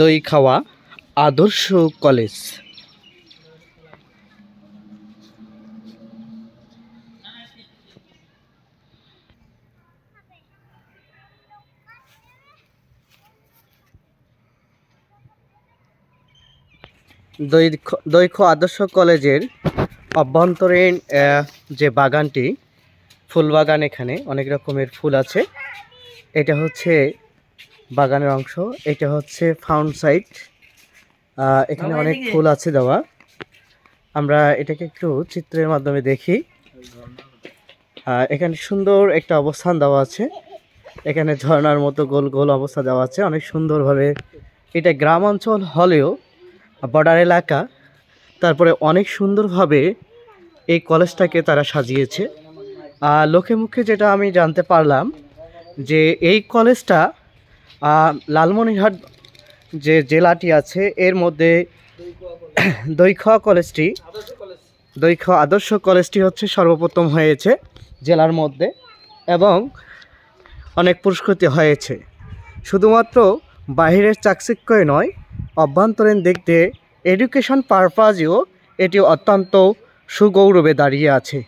দই খাওয়া আদর্শ কলেজ। দৈখ দৈখ আদর্শ কলেজের অভ্যন্তরীণ যে বাগানটি ফুল বাগান এখানে অনেক রকমের ফুল আছে। এটা হচ্ছে বাগানের অংশ। এটা হচ্ছে ফাউন্ড সাইট এখানে অনেক ফুল আছে দেওয়া। আমরা এটাকে একটু চিত্রের মাধ্যমে দেখি। এখানে সুন্দর একটা অবস্থান দেওয়া আছে। এখানে ঝর্নার মতো গোল গোল অবস্থা দেওয়া আছে। অনেক সুন্দরভাবে এটা গ্রাম অঞ্চল হলেও বর্ডার এলাকা। তারপরে অনেক সুন্দরভাবে এই কলেজটাকে তারা সাজিয়েছে। আর লোকে মুখে যেটা আমি জানতে পারলাম যে এই কলেজটা লালমনিরহাট যে জেলাটি আছে, এর মধ্যে দৈখোয়া কলেজটি, দৈখোয়া আদর্শ কলেজটি হচ্ছে সর্বপ্রথম হয়েছে জেলার মধ্যে এবং অনেক পুরস্কৃত হয়েছে। শুধুমাত্র বাহিরের চাকচিক্যই নয়, অভ্যন্তরীণ দিক দিয়ে এডুকেশন পারপাজেও এটি অত্যন্ত সুগৌরবে দাঁড়িয়ে আছে।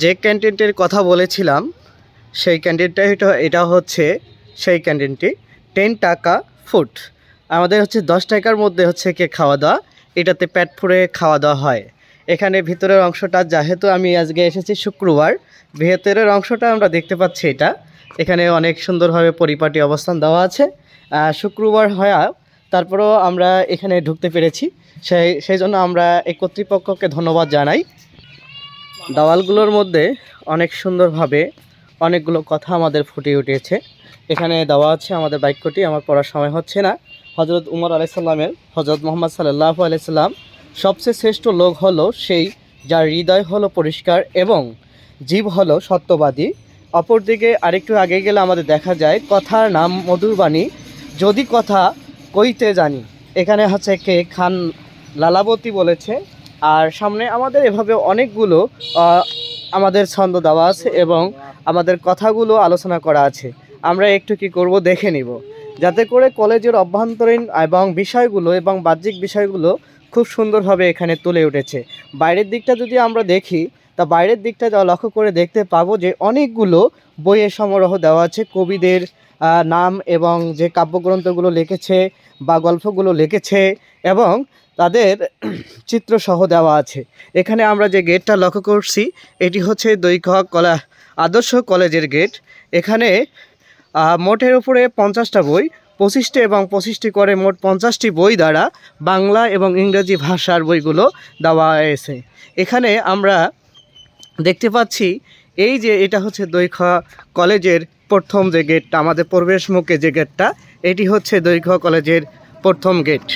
যে ক্যান্টিনটির কথা বলেছিলাম সেই ক্যান্টিনটা এটা এটা হচ্ছে সেই ক্যান্টিনটি টেন টাকা ফুড আমাদের হচ্ছে দশ টাকার মধ্যে হচ্ছে কে খাওয়া দাওয়া, এটাতে প্যাট ফুরে খাওয়া দাওয়া হয়। এখানে ভিতরের অংশটা, যেহেতু আমি আজকে এসেছি শুক্রবার, ভেতরের অংশটা আমরা দেখতে পাচ্ছি এটা। এখানে অনেক সুন্দরভাবে পরিপাটি অবস্থান দেওয়া আছে। শুক্রবার হওয়া তারপরেও আমরা এখানে ঢুকতে পেরেছি। সেই সেই জন্য আমরা এই কর্তৃপক্ষকে ধন্যবাদ জানাই। দেওয়ালগুলোর মধ্যে অনেক সুন্দরভাবে অনেকগুলো কথা আমাদের ফুটে উঠেছে। এখানে দেওয়া আছে আমাদের বাক্যটি আমার পড়ার সময় হচ্ছে না। হজরত উমর আলাইসাল্লামের হজরত মোহাম্মদ সাল্লাহ আলাইসাল্লাম সবচেয়ে শ্রেষ্ঠ লোক হলো সেই যার হৃদয় হলো পরিষ্কার এবং জীব হলো সত্যবাদী। অপরদিকে আরেকটু আগে গেলে আমাদের দেখা যায়, কথার নাম মধুরবাণী, যদি কথা কইতে জানি। এখানে হচ্ছে কে খান লালাবতী বলেছে। আর সামনে আমাদের এভাবে অনেকগুলো আমাদের ছন্দ দেওয়া আছে এবং আমাদের কথাগুলো আলোচনা করা আছে। আমরা একটু কি করব দেখে নিব। যাতে করে কলেজের অভ্যন্তরীণ এবং বিষয়গুলো এবং বাহ্যিক বিষয়গুলো খুব সুন্দরভাবে এখানে তুলে উঠেছে। বাইরের দিকটা যদি আমরা দেখি, তা বাইরের দিকটা লক্ষ্য করে দেখতে পাবো যে অনেকগুলো বইয়ের সমারোহ দেওয়া আছে। কবিদের নাম এবং যে কাব্যগ্রন্থগুলো লিখেছে বা গল্পগুলো লিখেছে এবং তাদের চিত্রসহ দেওয়া আছে। এখানে আমরা যে গেটটা লক্ষ্য করছি, এটি হচ্ছে দৈখ কলা, আদর্শ কলেজের গেট। এখানে মোটের উপরে পঞ্চাশটা বই, পঁচিশটি এবং পঁচিশটি করে মোট পঞ্চাশটি বই দ্বারা বাংলা এবং ইংরেজি ভাষার বইগুলো দেওয়া হয়েছে। এখানে আমরা দেখতে পাচ্ছি, এই যে এটা হচ্ছে দৈখা কলেজের প্রথম যে গেটটা, আমাদের প্রবেশ মুখে যে গেটটা, এটি হচ্ছে দৈখা কলেজের প্রথম গেট।